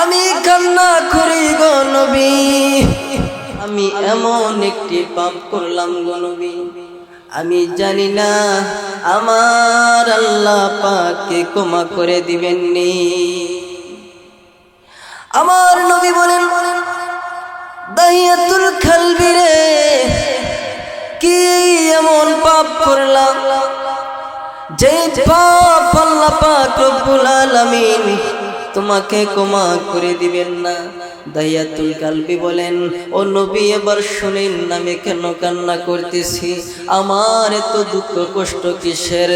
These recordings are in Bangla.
আমি কান্না করি গো নবী। আমি এমন একটি পাপ করলাম গো আমি জানি না, আমার আল্লাহ পাককে ক্ষমা করে দিবেন নি আমার নবী বলেন দাহিয়াতুল খালবি রে, কি এমন পাপ করলাম? তোমাকে ক্ষমা করে দিবেন না। দাইয়াতুল কালবি বলেন, ও নবী, এবার শুনেন আমি কেন কান্না করতেছি? আমার এত দুঃখ কষ্ট কিসের?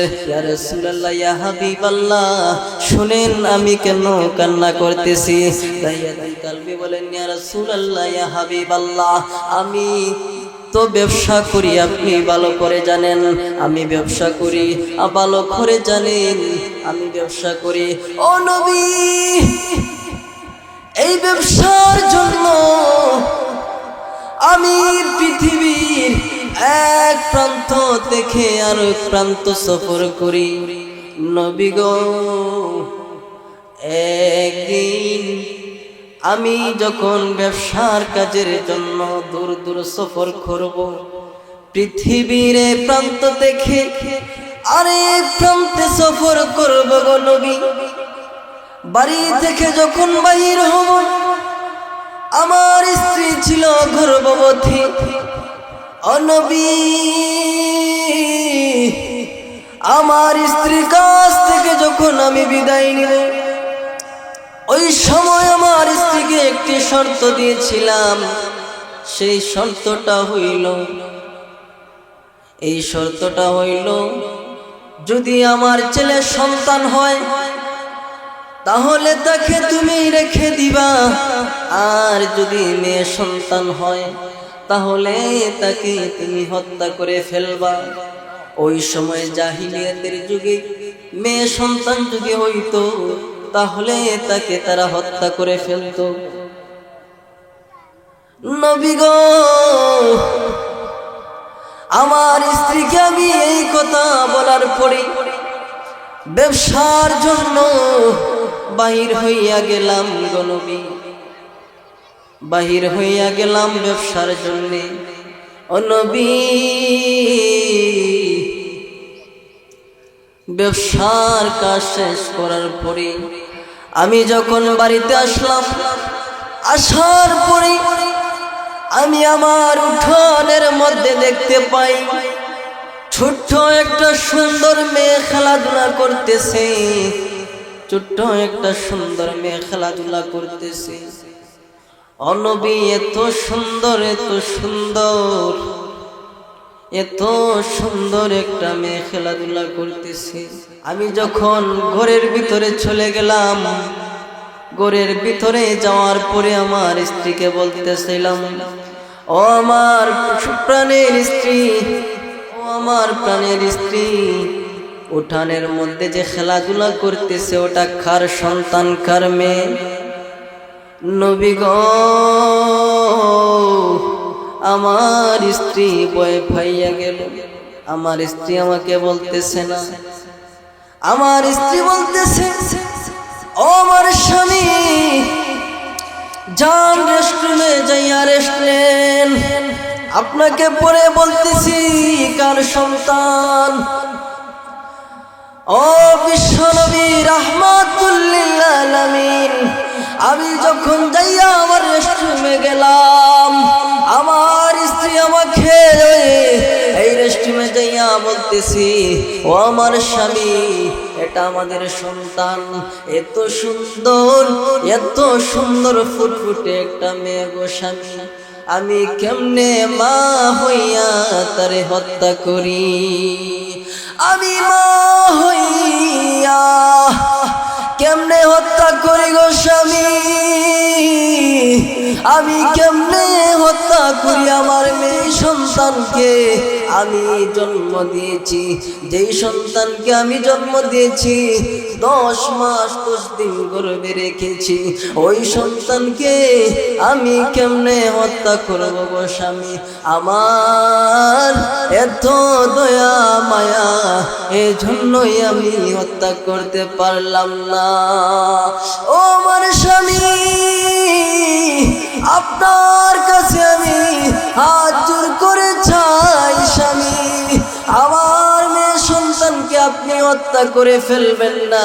শুনেন আমি কেন কান্না করতেছি? দাইয়াতুল কালবি বলেন হাবিবাল্লাহ, আমি তো ব্যবসা করি, আপনি ভালো করে জানেন, আমি ব্যবসা করি ভালো করে জানেন, আমি ব্যবসা করি। ও নবী, এই ব্যবসার জন্য আমি পৃথিবীর এক প্রান্ত থেকে আর এক প্রান্ত সফর করি। নবী গো, একদিন আমি যখন ব্যবসার কাজের জন্য দূর দূর সফর করব, পৃথিবীর প্রান্ত দেখে আরেক প্রান্তে সফর করব গো নবী। বাড়ি থেকে যখন বাহির হব, আমার স্ত্রী ছিল গর্ভবতী। অনবী আমার স্ত্রীর কাছ থেকে যখন আমি বিদায় নিব, ওই সময় আমার শর্ত দিয়েছিলাম, সেই শর্তটা হইল, এই শর্তটা হইল, যদি আমার ছেলে সন্তান হয়, তাহলে তাকে তুমি রেখে দিবা। আর যদি মেয়ে সন্তান হয়, তাহলে তাকে তুমি হত্যা করে ফেলবা। ওই সময় জাহিলিয়াতের যুগে মেয়ে সন্তান যদি হইতো, তাহলে তাকে তারা হত্যা করে ফেলতো। নবী আমার স্ত্রীকে আমি এই কথা বলার পরে ব্যবসার জন্য বাহির হইয়া গেলাম গনবী বাহির হইয়া গেলাম ব্যবসার জন্যে। অনবী ব্যবসার কাজ শেষ করার পরে আমি যখন বাড়িতে আসলাম, আসার পরে আমি আমার উঠোনের মধ্যে দেখতে পাই ছোট্ট একটা সুন্দর মেয়ে খেলাধুলা করতেছে। ছোট্ট একটা সুন্দর মেয়ে খেলাধুলা করতেছে। অনবী, এত সুন্দর এত সুন্দর। এত সুন্দর একটা মেয়ে খেলাধুলা করতেছে। আমি যখন ঘরের ভিতরে চলে গেলাম ঘরের ভিতরে যাওয়ার পরে আমার স্ত্রীকে বলতেছিলাম, ও আমার প্রাণের স্ত্রী, ও আমার প্রাণের স্ত্রী, উঠানের মধ্যে যে খেলাধুলা করতেছে ওটা কার সন্তান, কার মেয়ে? নবী গো, আমার স্ত্রী বয়ে ফাইয়া গেল। আমার স্ত্রী আমাকে বলতেছে না। আমার স্ত্রী বলতেছে আমার স্বামী যান রেস্টুরেন্টে যাইয়া রেস্টুরেন্ট আপনাকে পরে বলতেছি, কার সন্তান? ও বিশ্বনবী রাহমাতুল্লিল আমি যখন যাইয়া আমার রেস্টুরুমে বলতেছি, ও আমার স্বামী, এটা আমাদের সন্তান। এত সুন্দর এত সুন্দর ফুটফুটে একটা মেয়ে গো স্বামী। আমি কেমনে মা হইয়া তারে হত্যা করি? আমি মা হইয়া কেমনে হত্যা করি গো স্বামী? আমি কেমনে হত্যা করি আমার মেয়ে? সন্তানকে আমি জন্ম দিয়েছি, যেই সন্তানকে আমি জন্ম দিয়েছি, দশ মাস দশ দিন গর্বে রেখেছি, ওই সন্তানকে আমি কেমনে হত্যা করব গো স্বামী? আমার এত দয়া, মায়া, এজন্যই আমি হত্যা করতে পারলাম না। ও আমার স্বামী, আপনার কাছে আমি হাত জোর করে চাই হত্যা করে ফেলবেন না।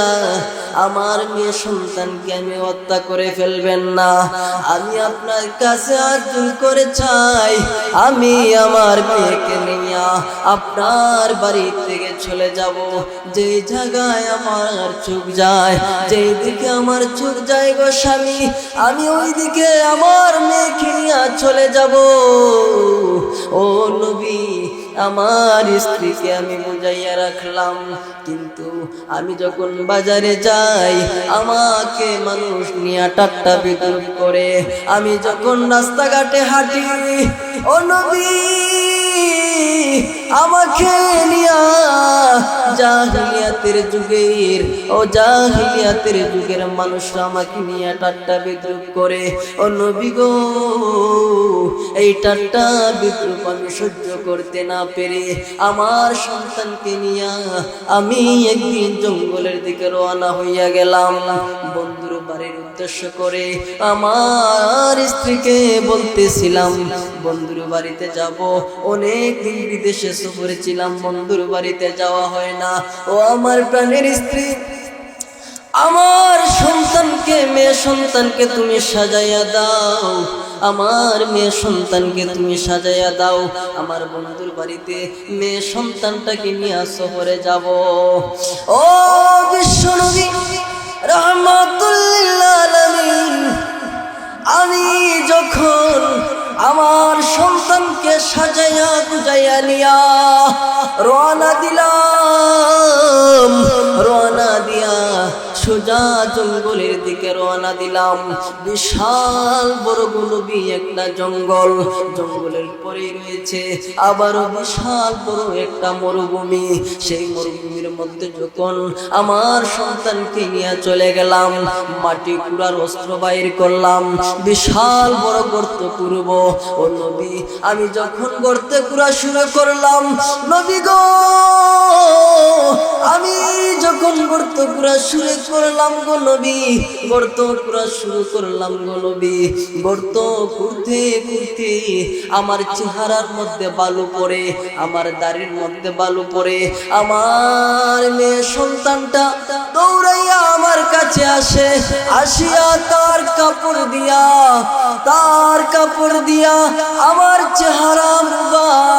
আমার মেয়ে সন্তানকে আমি হত্যা করে ফেলবেন না। আমি আপনার কাছে জোর করে চাই। আমি আমার মেয়েকে নিয়ে আপনার বাড়ি থেকে চলে যাব। যে জায়গায় আমার চোখ যায় যেই দিকে আমার চোখ যায় গো স্বামী, আমি ওই দিকে আমার মেয়েকে নিয়ে চলে যাব। ও নবী আমার স্ত্রীকে আমি বুঝাইয়া রাখলাম। কিন্তু আমি যখন বাজারে যাই, আমাকে মানুষ নিয়ে টাট্টা বিদুর করে। আমি যখন রাস্তাঘাটে হাঁটি, ও নবী, আমাকে নিয়া জাহিলিয়াতের যুগের, ও জাহিলিয়াতের যুগের মানুষরা আমাকে নিয়ে টাট্টা বিদ্রুপ করে। ও নবী গো, এই টাট্টা বিদ্রুপ আমি সহ্য করতে না পেরে আমার সন্তানকে নিয়ে আমি একদিন জঙ্গলের দিকে রওনা হইয়া গেলাম। বন্ধুর বাড়ির উদ্দেশ্য করে আমার স্ত্রীকে বলতেছিলাম, বন্ধুর বাড়িতে যাব। অনেক দিন বিদেশে সফরে ছিলাম, বন্ধুর বাড়িতে যাওয়া হয় না ও আমার প্রাণের স্ত্রী। আমার সন্তানকে, মেয়ে সন্তানকে তুমি সাজাইয়া দাও। আমার মেয়ে সন্তানকে তুমি সাজাইয়া দাও। আমার বন্ধুর বাড়িতে মেয়ে সন্তানটাকে নিয়ে সফরে যাব। ও বিশ্বনবী রহমাতুল্লিল আলামিন, আমি যখন আমার সন্তানকে সাজাইয়া গুজাইয়া নিয়া রওনা দিলাম রওনা দিয়া সোজা জঙ্গলের দিকে রওনা দিলাম। বিশাল বড় গুলবি একটা জঙ্গল। জঙ্গলের পরে রয়েছে আবারও বিশাল বড় একটা মরুভূমি। সেই মরুভূমির মধ্যে যখন আমার সন্তানকে নিয়ে চলে গেলাম, মাটি কুড়ার অস্ত্র বাইর করলাম। বিশাল বড় গর্ত করব ও নবী আমি যখন গর্তে কুড়া শুরু করলাম নবী গো, আমি যখন গর্ত কুড়া শুরু করলাম গো নবী, গর্ত কুড়া শুরু করলাম গো নবী। গর্ত করতে করতে আমার চেহারার মধ্যে বালু পড়ে, আমার দাড়ির মধ্যে বালু পড়ে। আমার মেয়ে সন্তানটা দৌড়াইয়া আমার কাছে আসে, আসিয়া তার কাপড় দিয়া, তার কাপড় দিয়া আমার চেহারা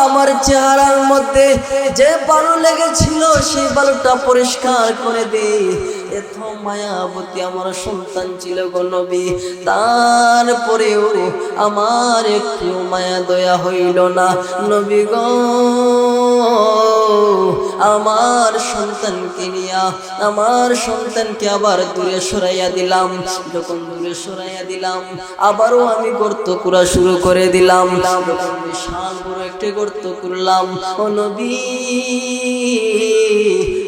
আমার চেহারার মধ্যে যে বালু লেগেছিল, সেই বালুটা পরিষ্কার করে দে। এত মায়াবতী আমার সন্তান ছিল গো নবী। তারপরেও আমার একটু মায়া দয়া হইল না। নবী আমার সন্তানকে নিয়া, আমার সন্তানকে আবার দূরে সরাইয়া দিলাম। যখন দূরে সরাইয়া দিলাম, আবারও আমি গর্ত করা শুরু করে দিলাম। বিশাল বড় একটি গর্ত করলাম ও নবী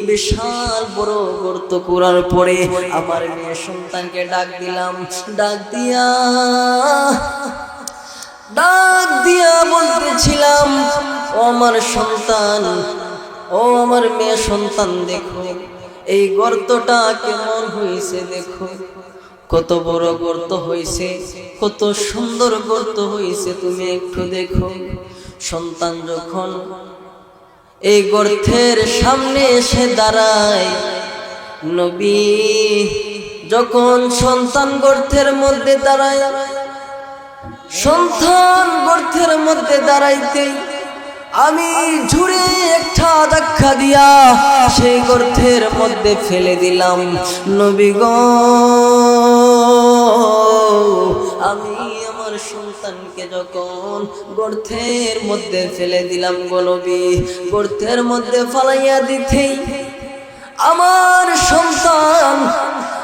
বিশাল বড় গর্ত করার পরে আমার মেয়ে সন্তানকে ডাক দিলাম, ডাক দিয়া ডাক দিয়া বলতেছিলাম, ও আমার সন্তান, ও আমার মেয়ে সন্তান, দেখো, এই গর্তটা কেমন হয়েছে, দেখো, কত বড় গর্ত হয়েছে, কত সুন্দর গর্ত হয়েছে, তুমি একটু দেখো। সন্তান যখন এই গর্থের সামনে এসে দাঁড়ায়। নবী যখন সন্তান গর্তের মধ্যে দাঁড়ায়, সন্তান গর্থের মধ্যে দাঁড়াইতেই আমি ঝুড়ে একটা ধাক্কা দিয়া সেই গর্থের মধ্যে ফেলে দিলাম। নবী গো, আমি আমার সন্তানকে যখন গর্তের মধ্যে ফেলে দিলাম গো নবী, গর্তের মধ্যে ফালাইয়া দিতেই আমার সন্তান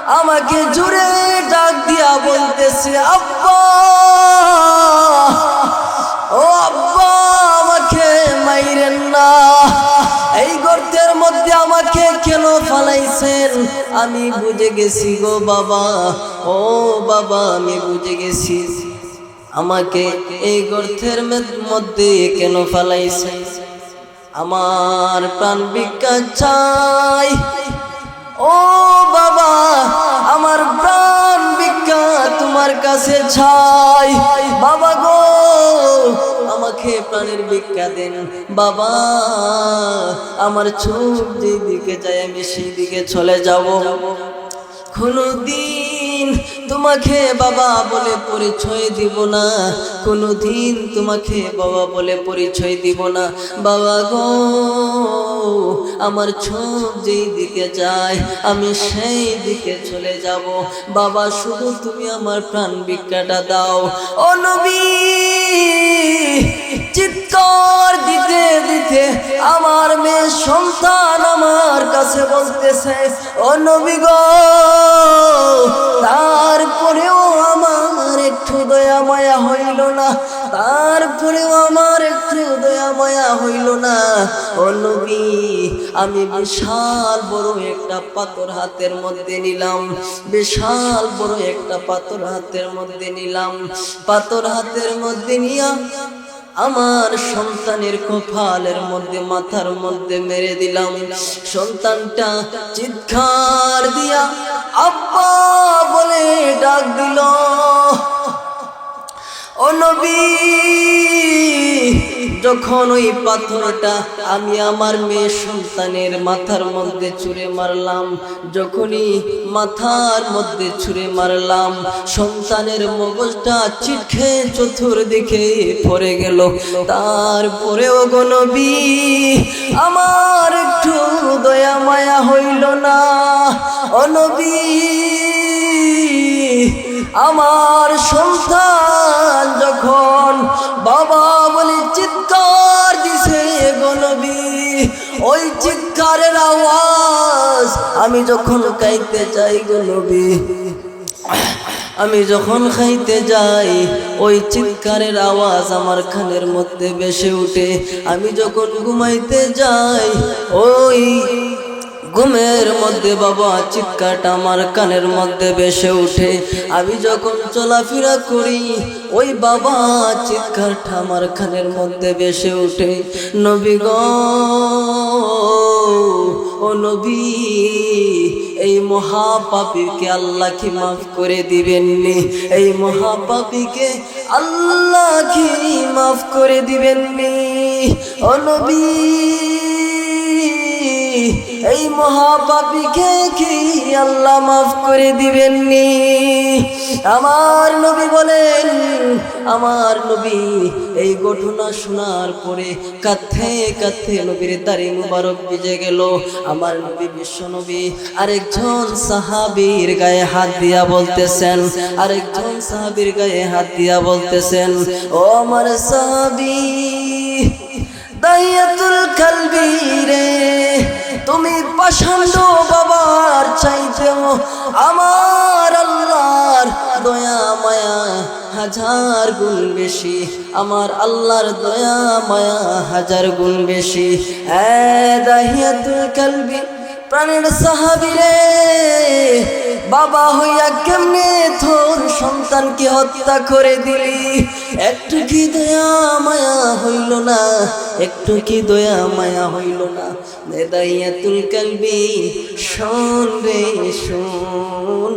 আমাকে জুড়ে ডাক দিয়া বলতেছে, আব্বা, ও আব্বা, আমাকে মাইরেন না। এই গর্তের মধ্যে আমাকে কেন ফালাইছেন? আমি বুঝে গেছি গো বাবা। ও বাবা, আমি বুঝে গেছি। আমাকে এই গর্থের মধ্যে কেন ফালাইছে? আমার প্রাণ ভিক্ষা চাই। ও বাবা, আমার প্রাণ ভিক্ষা তোমার কাছে ছাই বাবা গো, আমাকে প্রাণের ভিক্ষা দেন। বাবা, আমার চোখ যেদিকে যায় আমি সেই দিকে চলে যাব। কোনদিন তোমাকে বাবা বলে পরিচয় দিব না। কোনদিন তোমাকে বাবা বলে পরিচয় দিব না। বাবা গো, আমার চোখ যেই দিকে যায়, আমি সেই দিকে চলে যাব। বাবা, শুধু তুমি আমার প্রাণ ভিক্ষাটা দাও। ও নবী, চিৎকার দিতে দিতে আমার মেয়ে সন্তান আমার কাছে বলতেছে, ও গো তারপরেও আমার একটু দয়া মায়া হইল না। তারপরেও আমার একটু দয়া মায়া হইল না। ও আমি বিশাল বড় একটা পাথর হাতের মধ্যে নিলাম। বিশাল বড় একটা পাথর হাতের মধ্যে নিলাম। পাথর হাতের মধ্যে নিয়া আমার সন্তানের কপালের মধ্যে, মাথার মধ্যে মেরে দিলাম। সন্তানটা চিৎকার দিয়া আব্বা বলে ডাক দিল অনবী নবী যখন ওই পাথরটা আমি আমার মেয়ে সন্তানের মাথার মধ্যে ছুঁড়ে মারলাম, যখনই মাথার মধ্যে ছুঁড়ে মারলাম, সন্তানের মগজটা চিটখে চতুর্দিকে পড়ে গেল। তারপরেও গো আমার একটু দয়া, মায়া হইল না। ও নবী, আমার সন্তান আমি যখন গাইতে যাই গনবী আমি যখন খাইতে যাই, ওই চিৎকারের আওয়াজ আমার খানের মধ্যে বেসে উঠে। আমি যখন ঘুমাইতে যাই, ওই ঘুমের মধ্যে বাবা, চিৎকারটা আমার কানের মধ্যে বেসে উঠে। আমি যখন চলাফেরা করি, ওই বাবা, চিৎকারটা আমার কানের মধ্যে বেসে উঠে। নবী গ নবী, এই মহাপাপীকে আল্লাহ কি মাফ করে দিবেননি? এই মহাপাপীকে আল্লাহ কি মাফ করে দিবেননি? ও নবী, এই মহাপাপীকে কি আল্লাহ মাফ করে দিবেননি। আমার নবী বলেন, আমার নবী এই ঘটনা শোনার পরে কাথে কাথে নবীর দাড়ি মুবারক ভিজে গেল। আমার নবী বিশ্ব নবী আরেকজন সাহাবীর গায়ে হাত দিয়া বলতেছেন, আরেকজন সাহাবীর গায়ে হাত দিয়া বলতেছেন, ও আমার সাহাবী, দাইয়াতুল কালবি রে। তুমি পছন্দ বাবার চাইতেও আমার আল্লাহর দয়া, মায়া, হাজার গুণ বেশি। আমার আল্লাহর দয়া, মায়া, হাজার গুণ বেশি। এ দাহিয়াতুল কালবি প্রাণের সাহাবিরে বাবা হইয়া কেমনে তোর সন্তানকে হত্যা করে দিলি? একটু কি দয়া মায়া হইল না? একটু কি দয়া মায়া হইল না? মেদাইয়া তুল কালবি, শোন রে, শোন।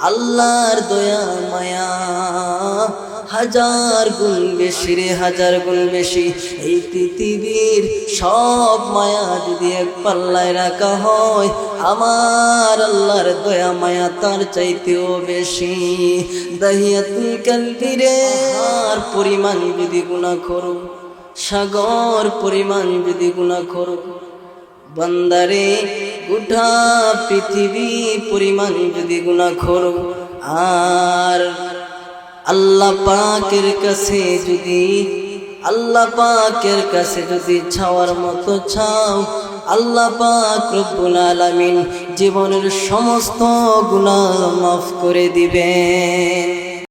আল্লাহর দয়া মায়া হাজার গুণ বেশি রে, হাজার গুণ বেশি। এই পৃথিবীর সব মায়া যদি এক পাল্লায় রাখা হয়, আমার আল্লাহর দয়া মায়া তার চাইতেও বেশি। দাহিয়াতুল কালবি রে আর পরিমাণ যদি গুণা করো, সাগর পরিমাণ যদি গুণা করো, বন্দারে গোটা পৃথিবী পরিমাণ যদি গুণা করো, আর আল্লাহ পাকের কাছে যদি, আল্লাহ পাকের কাছে যদি ছাওয়ার মতো ছাও আল্লাহ পাক রব্বুল আলামিন জীবনের সমস্ত গুনাহ মাফ করে দিবেন।